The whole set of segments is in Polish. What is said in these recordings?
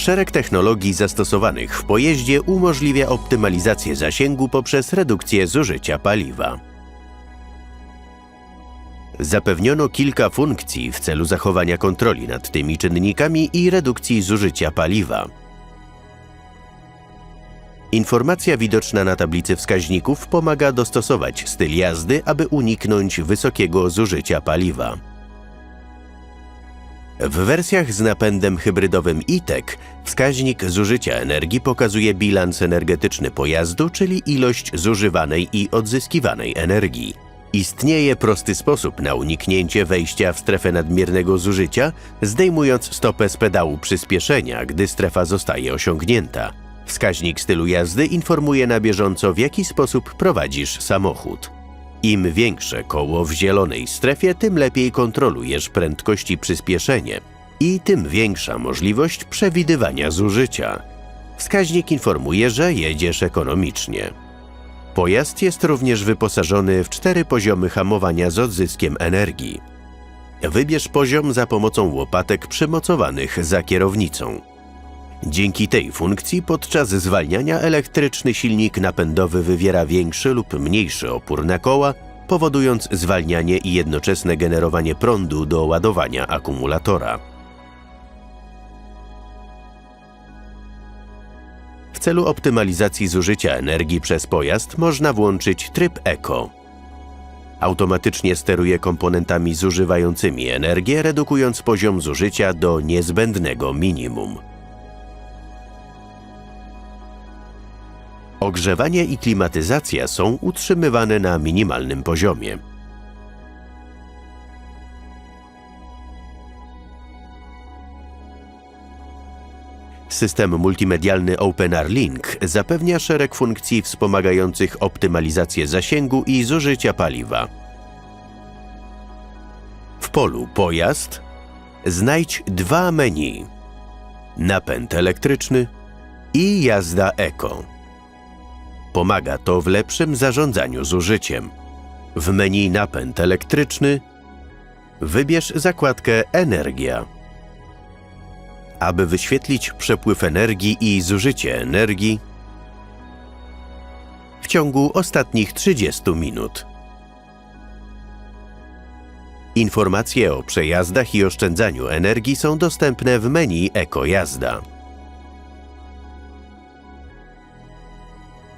Szereg technologii zastosowanych w pojeździe umożliwia optymalizację zasięgu poprzez redukcję zużycia paliwa. Zapewniono kilka funkcji w celu zachowania kontroli nad tymi czynnikami i redukcji zużycia paliwa. Informacja widoczna na tablicy wskaźników pomaga dostosować styl jazdy, aby uniknąć wysokiego zużycia paliwa. W wersjach z napędem hybrydowym e-tech wskaźnik zużycia energii pokazuje bilans energetyczny pojazdu, czyli ilość zużywanej i odzyskiwanej energii. Istnieje prosty sposób na uniknięcie wejścia w strefę nadmiernego zużycia, zdejmując stopę z pedału przyspieszenia, gdy strefa zostaje osiągnięta. Wskaźnik stylu jazdy informuje na bieżąco, w jaki sposób prowadzisz samochód. Im większe koło w zielonej strefie, tym lepiej kontrolujesz prędkość i przyspieszenie i tym większa możliwość przewidywania zużycia. Wskaźnik informuje, że jedziesz ekonomicznie. Pojazd jest również wyposażony w cztery poziomy hamowania z odzyskiem energii. Wybierz poziom za pomocą łopatek przymocowanych za kierownicą. Dzięki tej funkcji podczas zwalniania elektryczny silnik napędowy wywiera większy lub mniejszy opór na koła, powodując zwalnianie i jednoczesne generowanie prądu do ładowania akumulatora. W celu optymalizacji zużycia energii przez pojazd można włączyć tryb Eco. Automatycznie steruje komponentami zużywającymi energię, redukując poziom zużycia do niezbędnego minimum. Ogrzewanie i klimatyzacja są utrzymywane na minimalnym poziomie. System multimedialny OpenR Link zapewnia szereg funkcji wspomagających optymalizację zasięgu i zużycia paliwa. W polu Pojazd znajdź dwa menu: napęd elektryczny i jazda eko. Pomaga to w lepszym zarządzaniu zużyciem. W menu napęd elektryczny wybierz zakładkę Energia. Aby wyświetlić przepływ energii i zużycie energii w ciągu ostatnich 30 minut. Informacje o przejazdach i oszczędzaniu energii są dostępne w menu Eko Jazda.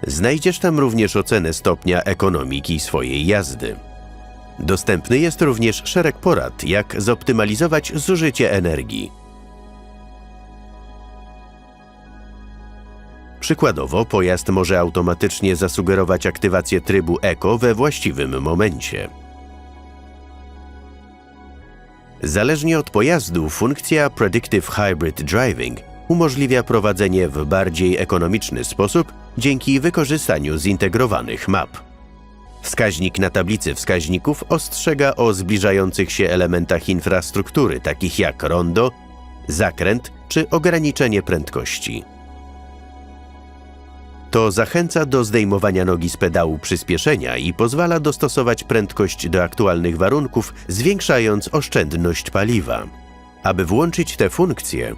Znajdziesz tam również ocenę stopnia ekonomiki swojej jazdy. Dostępny jest również szereg porad, jak zoptymalizować zużycie energii. Przykładowo, pojazd może automatycznie zasugerować aktywację trybu Eco we właściwym momencie. Zależnie od pojazdu, funkcja Predictive Hybrid Driving umożliwia prowadzenie w bardziej ekonomiczny sposób dzięki wykorzystaniu zintegrowanych map. Wskaźnik na tablicy wskaźników ostrzega o zbliżających się elementach infrastruktury, takich jak rondo, zakręt czy ograniczenie prędkości. To zachęca do zdejmowania nogi z pedału przyspieszenia i pozwala dostosować prędkość do aktualnych warunków, zwiększając oszczędność paliwa. Aby włączyć te funkcje,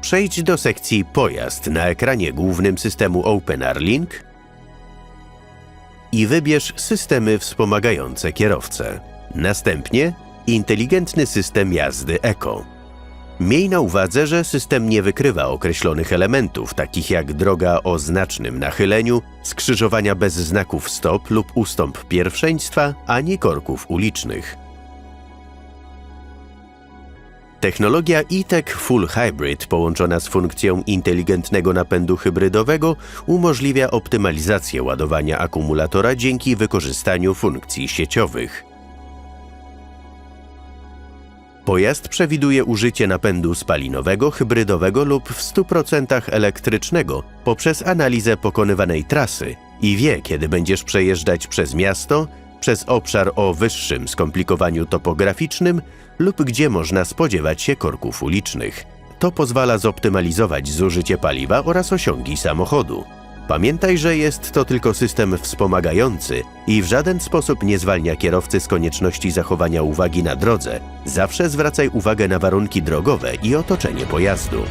Przejdź do sekcji Pojazd na ekranie głównym systemu OpenR Link i wybierz Systemy wspomagające kierowcę. Następnie Inteligentny system jazdy Eco. Miej na uwadze, że system nie wykrywa określonych elementów, takich jak droga o znacznym nachyleniu, skrzyżowania bez znaków stop lub ustąp pierwszeństwa, ani korków ulicznych. Technologia e-tech Full Hybrid połączona z funkcją inteligentnego napędu hybrydowego umożliwia optymalizację ładowania akumulatora dzięki wykorzystaniu funkcji sieciowych. Pojazd przewiduje użycie napędu spalinowego, hybrydowego lub w 100% elektrycznego poprzez analizę pokonywanej trasy i wie, kiedy będziesz przejeżdżać przez miasto, przez obszar o wyższym skomplikowaniu topograficznym lub gdzie można spodziewać się korków ulicznych. To pozwala zoptymalizować zużycie paliwa oraz osiągi samochodu. Pamiętaj, że jest to tylko system wspomagający i w żaden sposób nie zwalnia kierowcy z konieczności zachowania uwagi na drodze. Zawsze zwracaj uwagę na warunki drogowe i otoczenie pojazdu.